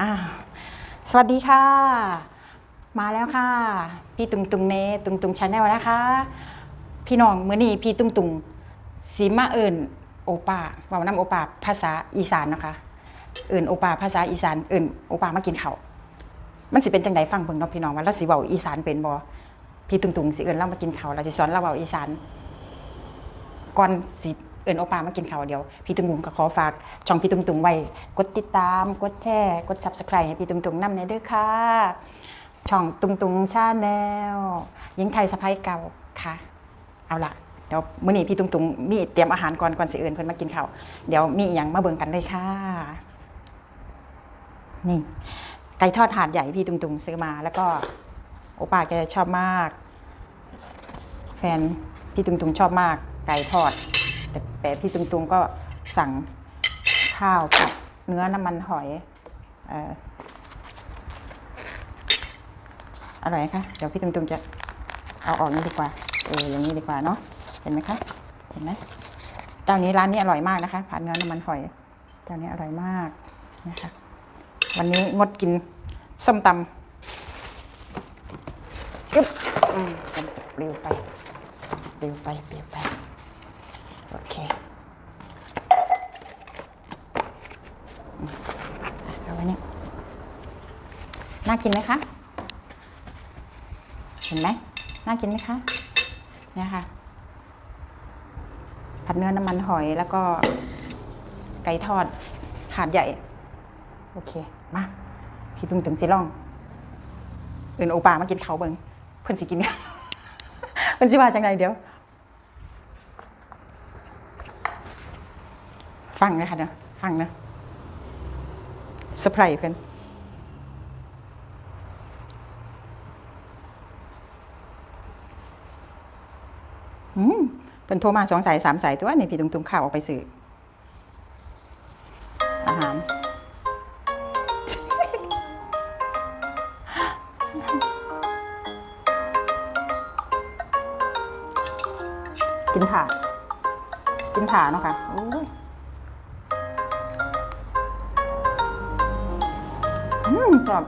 อ้าวสวัสดีค่ะ มาแล้วค่ะ พี่ตุงตุงเนตุงตุงชาแนลนะคะ พี่น้องมื้อนี้พี่ตุงตุงสีมาเอิญโอปาเว้านำโอปาภาษาอีสานนะคะ เอิญโอปาภาษาอีสานเอิญโอปามากินข้าวมันสิเป็นจังไดฟังเบิ่งเนาะพี่น้องว่าเราสิเว้าอีสานเป็นบ่พี่ตุงตุงสิเอิญเรามากินข้าวเราสิสอนเราเว้าอีสานก่อนสิ อิญโอปามากินข้าวเดียว พี่ตุงตุงก็ขอฝากช่องพี่ตุงตุงไว้ กดติดตาม กดแชร์ กด subscribe ให้พี่ตุงตุงนำในเด้อค่ะ ช่องตุงตุงชาแนลยิงไทยสะพายเก่าค่ะ เอาล่ะ เดี๋ยวมื้อนี้พี่ตุงตุงมีเตรียมอาหารก่อนก่อนสิเอิญเพิ่นมากินข้าว เดี๋ยวมีอย่างมาเบิ่งกันเลยค่ะ นี่ไก่ทอดหาดใหญ่พี่ตุงตุงซื้อมาแล้วก็โอป้าแกชอบมาก แฟนพี่ตุงตุงชอบมาก ไก่ทอด แต่แต่พี่ตุงตุงก็สั่งข้าวกับเนื้อน้ำมันหอยเอ่ออร่อยคะเดี๋ยวพี่ตุงตุงจะเอาออกนี้ดีกว่าเอออย่างนี้ดีกว่าเนาะเห็นไหมคะเห็นไหมเจ้านี้ร้านนี้อร่อยมากนะคะผัดเนื้อน้ำมันหอยเจ้านี้อร่อยมากนะคะวันนี้งดกินส้มตำอึ๊บอืมเปรี้ยวไปเปรี้ยวไปเปรี้ยวไป โอเคเอาไว้นี่น่ากินไหมคะ เห็นไหมน่ากินไหมคะ เนี่ยค่ะ ผัดเนื้อน้ำมันหอยแล้วก็ไก่ทอดหาดใหญ่ โอเค มาพี่ตุ้งตึงสิล่อง เอื่นโอปามากินเขาเบิงเพิ่นสิกินเพิ่นสิว่าจังไดเดี๋ยว ฟังนะคะเนาะฟังนะเซอร์ไพรส์เพิ่นอืมเพิ่นโทรมาสองสายสามสายตัวนี่พี่ตุงตุงข่าวออกไปสื่ออาหารกินถ่ากินถ่าเนาะค่ะ กรอบ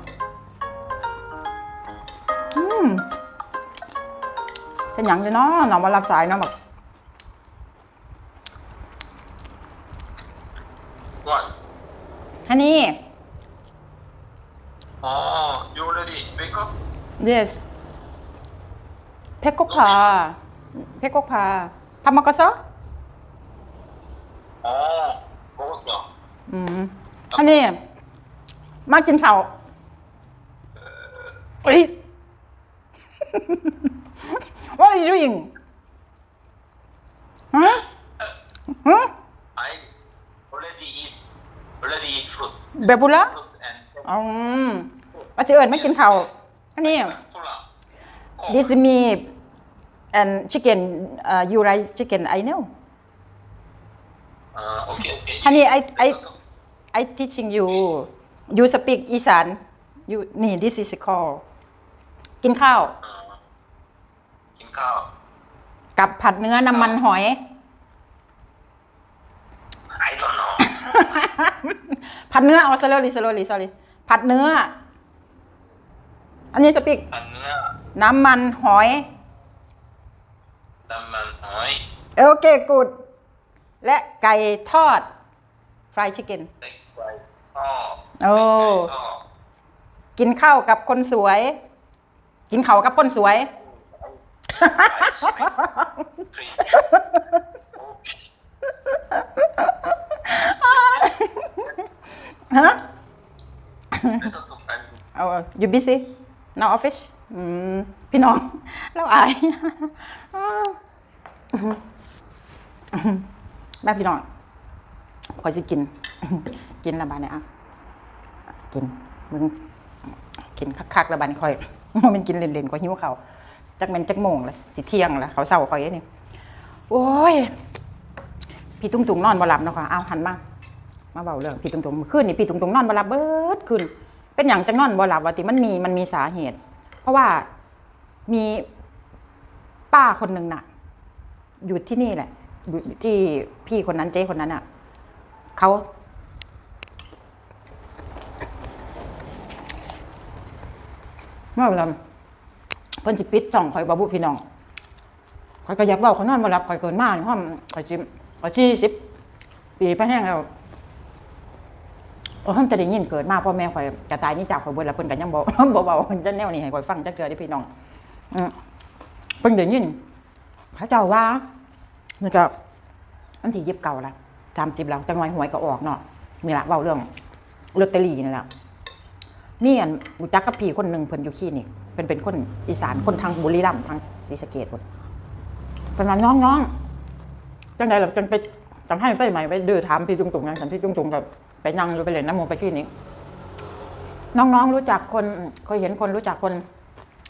อืมเป็นอย่างจะเนาะหนอมารับสายเนาะแบบวันฮันนี่ อ๋อ you already wake up yes เพกกพาเพกกพาพามากซะอ๋อโกซะอืมฮันนี้มากินข้าว เฮ้ย What are you doing? Huh? Huh? I already eat, already eat fruit. เบบบุละ Fruit and อืมว่าสิเอิญไม่กินข้าวอันนี้ cola. this is me and chicken uh, you like chicken I know Uh, okay, okay. Honey, I I I teaching you you speak อีสาน you นี่ this is call กินข้าวกินข้าวกับผัดเนื้อน้ำมันหอย I don't know. ผัดเนื้อเอา slowly slowly sorry ผัดเนื้อ อันนี้สปีกอันเนื้อน้ำมันหอย น้ำมันหอยโอเคกูด และไก่ทอด fried chicken ไก่ไก่อ๋อโอ้อ๋อกินข้าวกับคนสวย กินข้าวกับคนสวยฮะเอา you busy no office อืมพี่น้องเราอายแม่พี่น้องคอยสิกิน กินและบาดเนี่ยอะ กินมึงกินคักๆและบาดนี่คอย มันเป็นกินเล่นๆก็หิวเขาจักแมนจักโมงเลยสิเที่ยงแล้วเขาเศร้าคอยนี่โอ้ยพี่ตุ้งตุงนอนบ่หลับเนาะค่ะเอาหันมามาเบาเรื่องพี่ตุงตุงคืนนี่พี่ตุงตุงนอนบ่หลับเบิดคืนเป็นอย่างจังนอนบ่หลับว่าติมันมีมันมีสาเหตุ เพราะว่ามีป้าคนหนึ่งน่ะ อยู่ที่นี่แหละอยู่ที่พี่คนนั้นเจ๊คนนั้นอะเขา ว่าเวลาเพิ่นสิปิดจ่องข่อยบ่บุพี่น้องข่อยก็อยากเว้าเขานอนบ่หลับข่อยเกินมาห้อมข่อยสิข่อย40ปีไปแห้งแล้วโอ้ห้อมจะได้ยินเกิดมาพ่อแม่ข่อยจะตายนี่จากข่อยเบิดแล้วเพิ่นก็ยังบ่บ่เว้าจังแนวนี้ให้ข่อยฟังจักเทื่อเด้พี่น้องอืมเพิ่นได้ยินเขาเจ้าว่านี่ก็อันที่ยิบเก่าละ30แล้วจังหน่อยหวยก็ออกเนาะนี่ล่ะเว้าเรื่องลอตเตอรี่นี่แหละ นี่อันรู้จักกับพี่คนหนึ่งเพิ่นอยู่คลินิกเป็นเป็นคนอีสานคนทางบุรีรัมย์ทางศรีสะเกษพุ่นเป็นว่าน้องน้องจังไดล่ะจังไปจังให้ไปใหม่ไปดื้อถามพี่จุงตุงนั่นฉันพี่จุงตุงแบบไปนั่งอยู่ไปเล่นน้ำมูไปคลินิกน้องๆรู้จักคนเคยเห็นคนรู้จักคน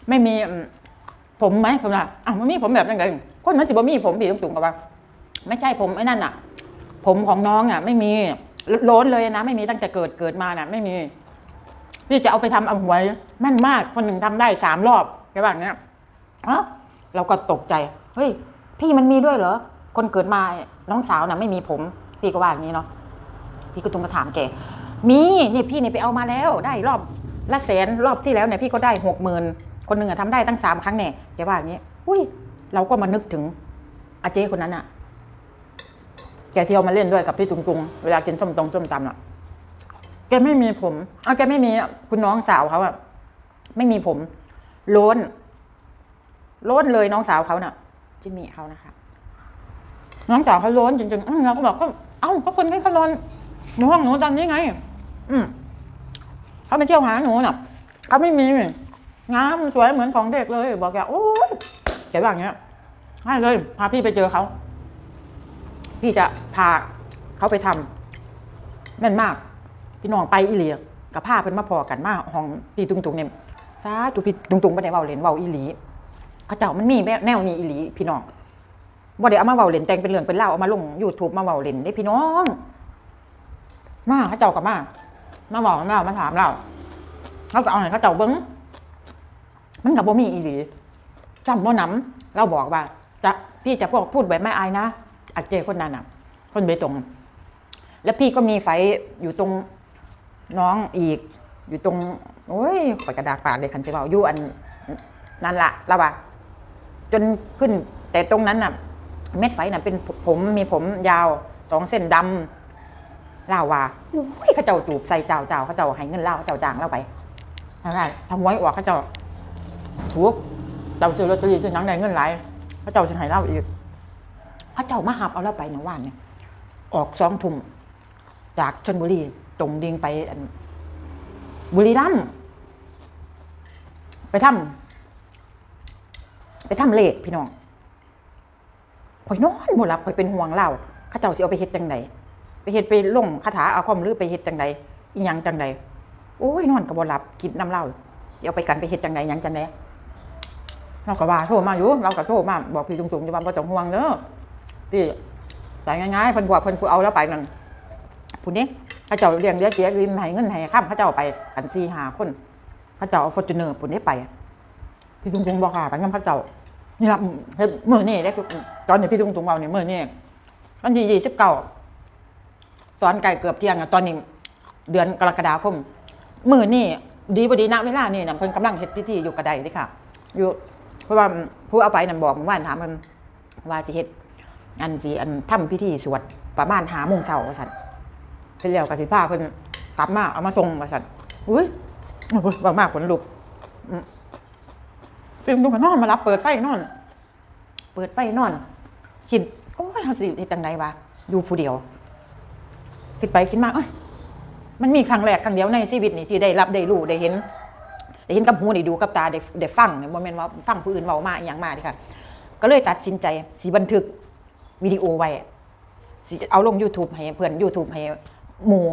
ไม่มีผมไหมผมว่าอ้าวมันมีผมแบบนั้นไงคนนั้นสิบ่มีผมพี่จุงตุงก็ว่า ไม่ใช่ผมไอ้นั่นอะ ผมของน้องอะ ไม่มีโล้นเลยนะ ไม่มีตั้งแต่เกิดเกิดมาน่ะ ไม่มี พี่จะเอาไปทำเอาหวยแม่นมากคนหนึ่งทำได้สามรอบแกว่าอย่างเงี้ยอ๋อเราก็ตกใจ เฮ้ย พี่มันมีด้วยเหรอ คนเกิดมาน้องสาวน่ะไม่มีผม พี่ก็ว่าอย่างนี้เนาะพี่ก็ตุงกระถามแกมีนี่พี่เนี่ยไปเอามาแล้วได้รอบละแสนรอบที่แล้วเนี่ยพี่ก็ได้หกหมื่นคนหนึ่งอะทำได้ตั้งสามครั้งเนี่ยแกว่าอย่างนี้อุ้ย เราก็มานึกถึงอาเจ้คนนั้นอะแกเที่ยวมาเล่นด้วยกับพี่ตุงตุงเวลากินส้มตรงส้มตำอะ แกไม่มีผม เอาแกไม่มีคุณน้องสาวเขาอะไม่มีผมโล้นโล้นเลยน้องสาวเขาน่ะจิมมี่เขานะคะ น้องสาวเขาโล้นจริงๆอืมเราก็บอกก็ เอ้าก็คนนี้เขาโล้นหนูห้องหนูตอนนี้ไง อืมเขาไปเที่ยวหาหนูน่ะเขาไม่มีงามสวยเหมือนของเด็กเลย บอกแกโอ้ยแกว่าอย่างเงี้ยให้เลย พาพี่ไปเจอเขาพี่จะพาเขาไปทำแม่นมาก พี่น้องไปอีหลีกับผ้าเพิ่นมาพอกันมาห้องพี่ตุงตุงเนี่ยซาตุพี่ตุงตุงบ่ได้เว้าเล่นเว้าอีหลีเขาเจ้ามันมีแนวนี้อีหลีพี่น้องบ่ได้เอามาเว้าเล่นแต่งเป็นเรื่องเป็นเล่าเอามาลง YouTube มาเว้าเล่นเด้พี่น้อง มาเขาเจ้ากับมามาบอกเรามาถามเราเขาก็เอาให้เขาเจ้าเบิ่งมันก็บ่มีอีหลีจำบ่หนำเราบอกว่า จะพี่จะพวกพูดแบบไม่อายนะอาเจคนนั้นน่ะ คนเบตงแล้วพี่ก็มีไฟอยู่ตรง น้องอีก อยู่ตรงโอ้ยปากกระดาษปากเลยคันสิเบาอยู่อันนั่นละละว่าจนขึ้นแต่ตรงนั้นน่ะ เม็ดไฟน่ะเป็นผมมีผมยาวสองเส้นดำลาวว่าโอ้ยเขาเจ้าจูบใส่เจ้าเจ้าเขาเจ้าให้เงินเล่าเขาเจ้าจ้างเล่าไปทำไรทำไว้ออกเขาเจ้าถูกเจ้าซื้อลอตเตอรี่ซื้อหนังได้เงินหลายเขาเจ้าจะให้เล่าอีกเขาเจ้ามาหับเอาเล่าไปเมื่อวานเนี่ยออกสองทุ่มจากชนบุรี ตรงดิ่งไปบุรีรัมย์ไปทำไปทำเลขพี่น้องข่อยนอนบ่หลับข่อยเป็นห่วงเล่าข้าเจ้าสิเอาไปเฮ็ดจังใดไปเฮ็ดไปลงคาถาอาคมหรือไปเฮ็ดจังใดอีหยังจังใดโอ้ยนอนก็บ่หลับกินน้ำเหล้าสิเอาไปกันไปเฮ็ดจังใดหยังจังใดเราก็ว่าโทรมาอยู่เราก็โทรมาบอกพี่จุงๆจะว่าบ่ต้องห่วงเด้อพี่แต่ง่ายๆเพิ่นบอกเพิ่นกูเอาแล้วไปนั่นผู้นี้ เขาเจ้าเลี้ยงเลี้ยงเจ๊ริมให้เงินให้ข้ามเขาเจ้าไปกันสี่ห้าคนเขาเจ้าเอาฟอร์จูเนอร์ผู้นี้ไป พี่จุงจุงบอกค่ะไปงั้นเขาเจ้านี่ละเมื้อนี้ได้ตอนนี้พี่จุงจุงเอาเนี่ยเมื้อนี้วันที่ยี่สิบเก้าตอนไก่เกือบเที่ยงอะตอนนี้เดือนกรกฎาคมมื้อนี้ดีบ่ดีณเวลานี่นะเพิ่นกำลังเฮ็ดพิธีอยู่กระไดเด้ค่ะ อยู่เพราะว่าผู้เอาไปนั่นบอกเมื่าถามมันว่าสิเฮ็ดอันสิอันทำพิธีสวดประมาณหาโมงเช้าว่าซั่ เพิ่นแล้วก็สิพาเพิ่นกลับมาเอามาส่งว่าซั่นอุ้ยโอ้ยว่ามากขนลุกอืมเพิ่นดูกันนอนมารับเปิดไฟนอน เปิดไฟนอนคิดโอ้ยเฮาสิเฮ็ดจังไดวะอยู่ผู้เดียวคิดไปคิดมาเอ้ยมันมีครั้งแรกครั้งเดียวในชีวิตนี่ที่ได้รับได้รู้ได้เห็นได้เห็นกับหูได้ดูกับตาได้ได้ฟังเนี่ยบ่แม่นว่าฟังผู้อื่นเว้ามาอีหยังมาดิค่ะ ก็เลยตัดสินใจสิบันทึกวิดีโอไว้สิเอาลง YouTube ให้เพื่อน YouTube ให้ หมู่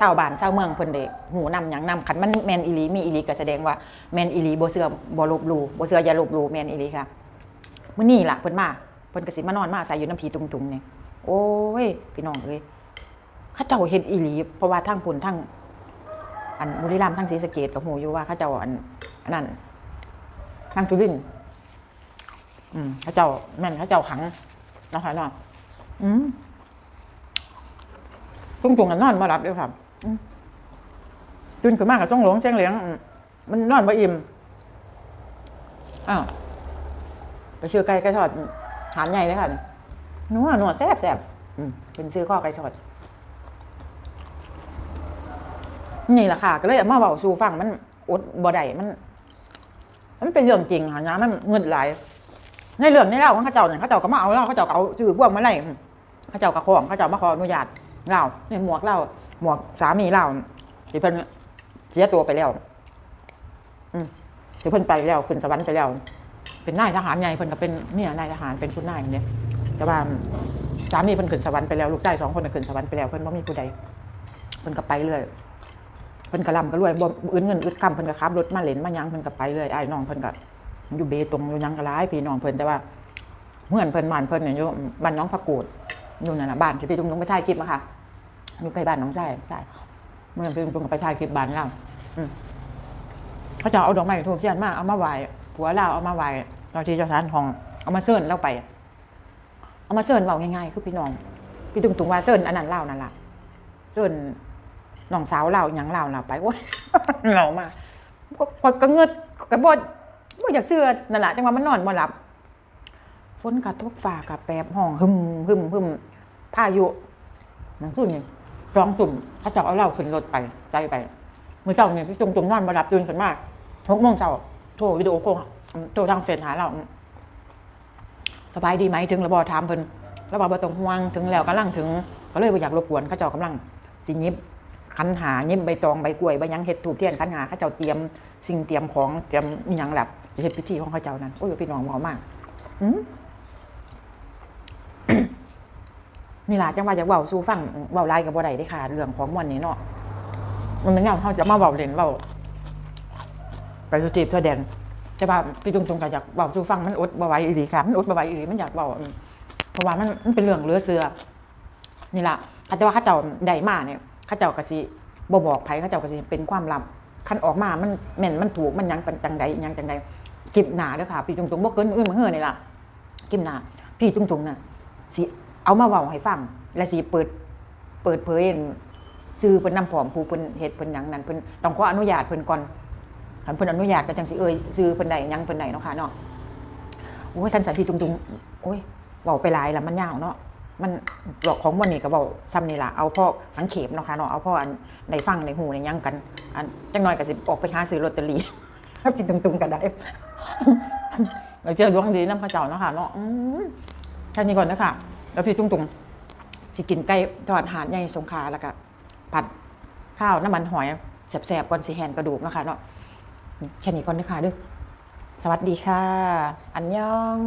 ชาวบ้านชาวเมืองเพิ่นได้หูนำหยังนำคันมันแมนอีหลีมีอีหลีก็แสดงว่าแมนอีหลีบ่เชื่อบ่ลบหลู่บ่เชื่ออย่าลบหลู่แมนอีหลีค่ะมื้อนี้ล่ะเพิ่นมาเพิ่นก็สิมานอนมาอาศัยอยู่น้ำผีตุงๆนี่โอ้ยพี่น้องเอ้ยเขาเจ้าเฮ็ดอีหลีเพราะว่าทางพุ่นทางอันบุรีรัมย์ทางศรีสะเกษก็ฮู้อยู่ว่าเขาเจ้าอันอันนั้นทางจุรินอืมเขาเจ้าแม่นเขาเจ้าขังนะคะเนาะอืม ตุ้งจุงกันนอนมาหลับเดียวครับตื่นขึ้นมากับจ้องหลงแจ้งเหลียงมันนอนบ่อิ่มอ้าวไปชื่อไก่ไก่ทอดหานใหญ่เลยค่ะนัวนัวแซ่บแซ่บเป็นซื้อข้อไก่ทอดนี่แหละค่ะก็เลยมาเบาสู่ฟังมันอดบ่ได้มัน มันเป็นเรื่องจริงค่ะนะมันเงินหลายในเรื่องในเล่าของเขาเจ้าเนี่ยเขาเจ้าก็มาเอาเล่าเขาเจ้าก็เอาจื่อพวกมาไล่เขาเจ้าก็ของเขาเจ้ามาขออนุญาต เล่าในหมวกเล่าหมวกสามีเล่าที่เพิ่นเสียตัวไปแล้ว อืมที่เพิ่นไปแล้วขึ้นสวรรค์ไปแล้ว เป็นนายทหารใหญ่เพิ่นก็เป็นเมียนายทหารเป็นคุณนายเนี่ยแต่ว่าสามีเพิ่นขึ้นสวรรค์ไปแล้วลูกชายสองคนก็ขึ้นสวรรค์ไปแล้วเพิ่นบ่มีผู้ใดเพิ่นก็ไปเรื่อยเพิ่นก็ร่ำก็รวยบ่อึดเงินอึดคำเพิ่นก็ขับรถมาเล่นมายังเพิ่นก็ไปเรื่อยอ้น้องเพิ่นก็อยู่เบตงอยู่ยังก็หลายพี่น้องเพิ่นแต่ว่าเมื่อนเพิ่นบ้านเพิ่นเนี่ยอยู่บ้านน้องพระกูด อยู่นั่นน่ะบ้านที่พี่ตุ้งตุ้งไปถ่ายคลิปอะค่ะอยู่ใกล้บ้านน้องชายใช่เมื่อพี่ตุ้งตุ้งไปถ่ายคลิปบ้านเราอืมเขาจะเอาดอกไม้ทูบเทียนมาเอามาไหว้ผัวเราเอามาไหว้เราที่เจ้าทานทองเอามาเสิร์นเราไป เอามาเสิร์นเบาง่ายๆคือพี่น้อง พี่ตุงตุงว่าเสิร์นอันนั้นเล่านั่นล่ะเสิร์นน้องสาวเราอหย่างเล่าเราไปโอ้ยเรามาก็ก็เงืดกระบดบ่อยากเชื่อนั่นแหละจังว่ามันนอนบ่หลับ ฝนกระทบฟ้ากับแปบห้องหึมหึมหึมพายุมันขึ้นนี่ร้องสุ่มเขาจะเอาเราขึ้นรถไปใจไปเมื่อเช้าเนี่ยพี่จงจงนอนมาหลับตื่นขึ้นมากหกโมงเช้าโทรวิดีโอโคโทรทางเฟซหาเราสบายดีไหมถึงระบอถามเพิ่นระบอบต้องห่วงถึงแล้วกำลังถึง ก็เลยบ่อยากรบกวนเขาเจ้ากำลังสิยิบคันหายิบใบตองใบกล้วยใบยังเห็ดถูกเทียนคันหาเขาเจ้าเตรียมสิ่งเตรียมของเตรียมอหยังแบบจะเฮ็ดพิธีของเขาเจ้านั้นโอ้ยพี่น้องหมอมาก อืม นี่ล่ะจังว่าอยากเว้าสู่ฟังเว้าหลายกับบ่ได้เด้ค่ะ เรื่องของม่วันนี้เนาะมันเป็นอย่างเขาจะมาเบาเล่นเบาไปสุจีบเพื่อแดนจะว่าพี่จงจงก็อยากเบาจูฟังมันอดบไหวอีหลีค่ะมันอดบไหวอีหลีมันอยากเบาเพราะว่ามันมันเป็นเรื่องเลือเสือนี่ล่ะแต่ว่าข้าเจ้าใดมาเนี่ยข้าเจ้ากะสิบ่บอกไผเข้าเจ้ากะสิเป็นความลับคันออกมามันแม่นมันถูกมันยังเป็นจังใดยังจังใดกิบหนาเด้อค่ะพี่จงจงบ่เกินมื้อมื้อเฮือนี่ล่ะกิบหนาพี่จงจงน่ะสิ เอามาเว้าให้ฟังและสิเปิดเปิดเผยซื้อเพิ่นนำผอมผู้เพิ่นเฮ็ดเพิ่นหยังนั้นเพิ่นต้องขออนุญาตเพิ่นก่อนคันเพิ่นอนุญาตก็จังสิเอ่ยซื้อเพิ่นได้หยังเพิ่นได้เนาะค่ะเนาะโอ้ยคันสันพี่ตุงๆโอ้ยเว้าไปหลายแล้วมันยาวเนาะมันบอกของวันนี้ก็เว้าซ้ำนี่ล่ะเอาพ่อสังเขปเนาะค่ะเนาะเอาพออันได้ฟังในหูในยังกันอันจังน้อยก็สิออกไปหาซื้อลอตเตอรี่พี่ตุงๆก็ได้เราเจอดวงดีน้ำพระเจ้าเนาะค่ะเนาะแค่นี้ก่อนนะคะ แล้วพี่ตุงๆสิกินไก่ทอดหาดใหญ่สงขลาแล้วก็ผัดข้าวน้ำมันหอยแสบๆก่อนสิแหนกระดูกนะคะเนาะแค่นี้ก่อนนะคะด้อสวัสดีค่ะ อันยอง